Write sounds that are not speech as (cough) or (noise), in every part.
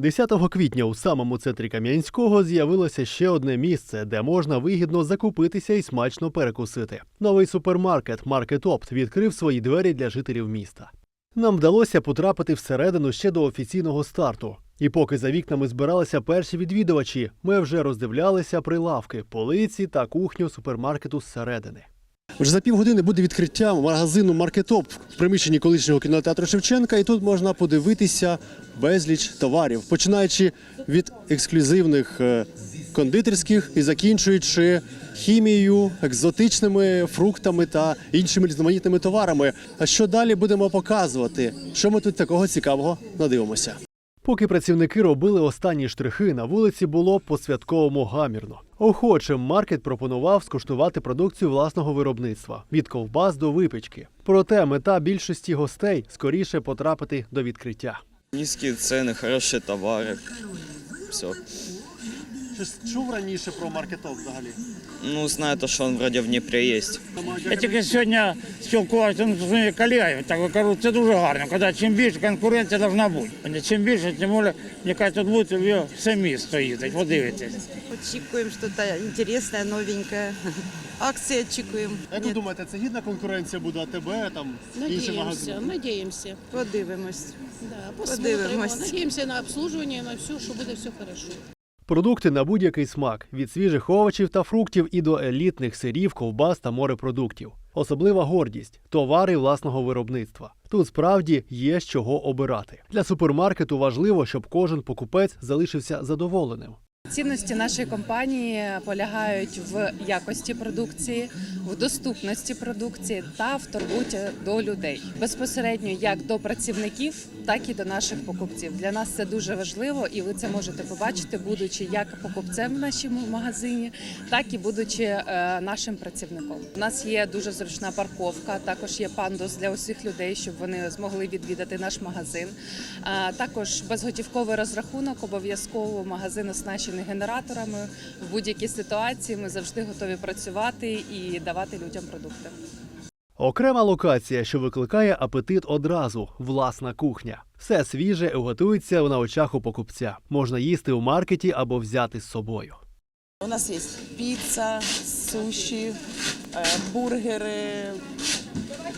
10 квітня у самому центрі Кам'янського з'явилося ще одне місце, де можна вигідно закупитися і смачно перекусити. Новий супермаркет Маркет Опт відкрив свої двері для жителів міста. Нам вдалося потрапити всередину ще до офіційного старту. І поки за вікнами збиралися перші відвідувачі, ми вже роздивлялися прилавки, полиці та кухню супермаркету зсередини. Вже за півгодини буде відкриття магазину Маркетоп в приміщенні колишнього кінотеатру Шевченка, і тут можна подивитися безліч товарів, починаючи від ексклюзивних е, кондитерських і закінчуючи хімією, екзотичними фруктами та іншими різноманітними товарами. А що далі будемо показувати? Що ми тут такого цікавого надивимося? Поки працівники робили останні штрихи, на вулиці було по-святковому гамірно. Охочим маркет пропонував скуштувати продукцію власного виробництва від ковбас до випічки. Проте мета більшості гостей скоріше потрапити до відкриття. Низькі ціни, хороші товари. Все. Чи чув раніше про маркеток взагалі? Ну, знаю то, что он вроде в Днепре есть. Я тільки сьогодні спілкувався з своїми колегами, так кажу, це дуже гарно, коли чим більше конкуренція повинна бути. Чим більше, тим більше, мені кажуть, тут буде все місто їздить, подивитесь. Очікуємо что-то интересное, новенькое. (laughs) Акції очікуємо. Як ви думаєте, це гідна конкуренція буде АТБ, там інші Надеемся, магазини? надеемся. Подивимось. Да, посмотрим. Подивимось. Надеемся на обслуживание, на все, что будет все хорошо. Продукти на будь-який смак від свіжих овочів та фруктів і до елітних сирів, ковбас та морепродуктів. Особлива гордість товари власного виробництва. Тут справді є з чого обирати. Для супермаркету важливо, щоб кожен покупець залишився задоволеним. Цінності нашої компанії полягають в якості продукції, в доступності продукції та в турботі до людей безпосередньо як до працівників, так і до наших покупців. Для нас це дуже важливо, і ви це можете побачити, будучи як покупцем в нашому магазині, так і будучи е, нашим працівником. У нас є дуже зручна парковка. Також є пандус для усіх людей, щоб вони змогли відвідати наш магазин. Також безготівковий розрахунок обов'язково магазин оснащений генераторами. В будь-якій ситуації ми завжди готові працювати і давати людям продукти. Окрема локація, що викликає апетит одразу власна кухня. Все свіже готується на очах у покупця. Можна їсти у маркеті або взяти з собою. У нас є піца, суші, е, бургери,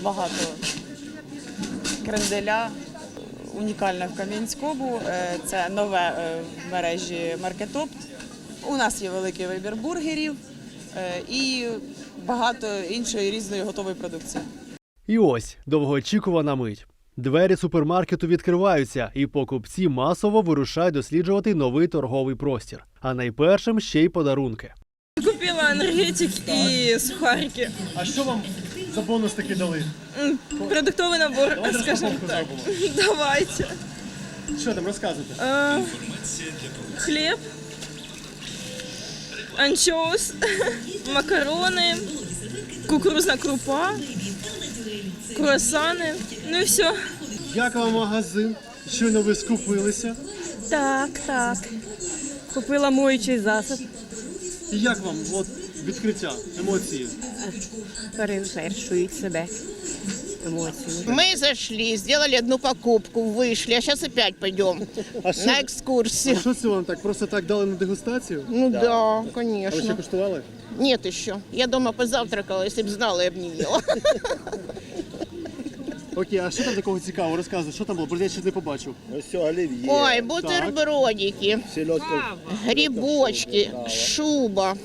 багато кренделя. Унікальне в Кам'янському. е, Це нове е, в мережі Маркетопт. У нас є великий вибір бургерів е, і багато іншої різної готової продукції. І ось довгоочікувана мить. Двері супермаркету відкриваються, і покупці масово вирушають досліджувати новий торговий простір. А найпершим ще й подарунки. Купила енергетик і сухарики. А що вам за бонус таки дали? Продуктовий набор, скажімо так. Давайте. Що там розказуйте? Е, хліб, анчоус, макарони, кукурузна крупа, круасани. Ну і все. Як вам магазин? Щойно ви скупилися? Так, так. Купила моючий засіб. І як вам от відкриття, емоції? перевершують себе емоції. Мы зашли, сделали одну покупку, вышли, а сейчас опять пойдем А що, на экскурсию. а що це вам так? Просто так дали на дегустацію? Ну да, А ви ще конечно. куштували? Нет еще. Я дома позавтракала, если бы знала, я бы не ела. (laughs) Окей, а що там такого цікавого? Розказуй, що там було? Бо я ще не побачив. Ой, бутербродики, грибочки, шуба.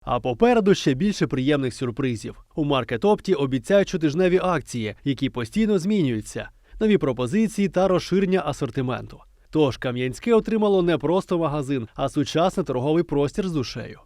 а попереду ще більше приємних сюрпризів. У маркетопті обіцяють щотижневі акції, які постійно змінюються, нові пропозиції та розширення асортименту. Тож Кам'янське отримало не просто магазин, а сучасний торговий простір з душею.